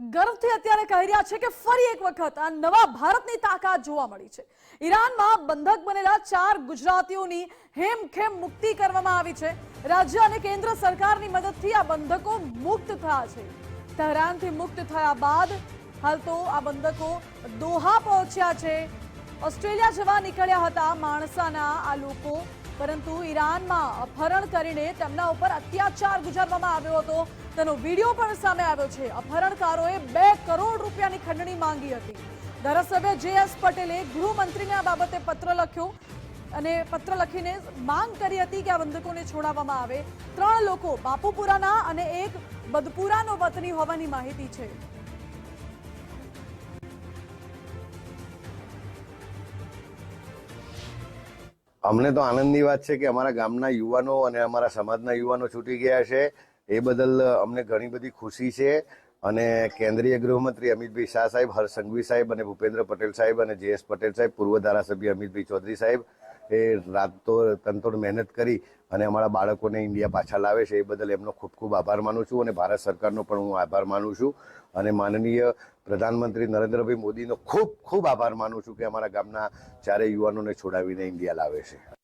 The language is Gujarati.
ગર્વથી અત્યારે કહી રહ્યા છે કે ફરી એક વખત આ નવા ભારતની તાકાત જોવા મળી છે. ઈરાનમાં બંધક બનેલા ચાર ગુજરાતીઓની હેમખેમ મુક્તિ કરવામાં આવી છે. રાજ્ય અને કેન્દ્ર સરકારની મદદથી આ બંધકો મુક્ત થયા છે. તહેરાનથી મુક્ત થયા બાદ હાલ તો આ બંધકો દોહા પહોંચ્યા છે. ઓસ્ટ્રેલિયા જવા નીકળ્યા હતા માણસાના આ લોકો. પરંતુ ઈરાનમાં અપહરણ કરીને તેમના ઉપર અત્યાચાર ગુજારવામાં આવ્યો હતો. તેનો વીડિયો પણ સામે આવ્યો છે. અપહરણકારોએ બે કરોડ રૂપિયાની ખંડણી માંગી હતી. ધારાસભ્ય જે એસ પટેલે ગૃહમંત્રીને આ બાબતે પત્ર લખ્યો અને પત્ર લખીને માંગ કરી હતી કે આ બંધકોને છોડાવવામાં આવે. ત્રણ લોકો બાપુપુરાના અને એક બદપુરાનો વતની હોવાની માહિતી છે. અમને તો આનંદની વાત છે કે અમારા ગામના યુવાનો અને અમારા સમાજના યુવાનો છૂટી ગયા છે. એ બદલ અમને ઘણી બધી ખુશી છે અને કેન્દ્રીય ગૃહમંત્રી અમિતભાઈ શાહ સાહેબ, હર્ષ સંઘવી સાહેબ અને ભૂપેન્દ્ર પટેલ સાહેબ અને જે એસ પટેલ સાહેબ, પૂર્વ ધારાસભ્ય અમિતભાઈ ચૌધરી સાહેબ એ રાતો તનતોડ મહેનત કરી અને અમારા બાળકોને ઇન્ડિયા પાછા લાવે છે એ બદલ એમનો ખૂબ ખૂબ આભાર માનું છું અને ભારત સરકારનો પણ હું આભાર માનું છું. અને માનનીય પ્રધાનમંત્રી નરેન્દ્રભાઈ મોદીનો ખૂબ ખૂબ આભાર માનું છું કે અમારા ગામના ચારેય યુવાનોને છોડાવીને ઇન્ડિયા લાવે છે.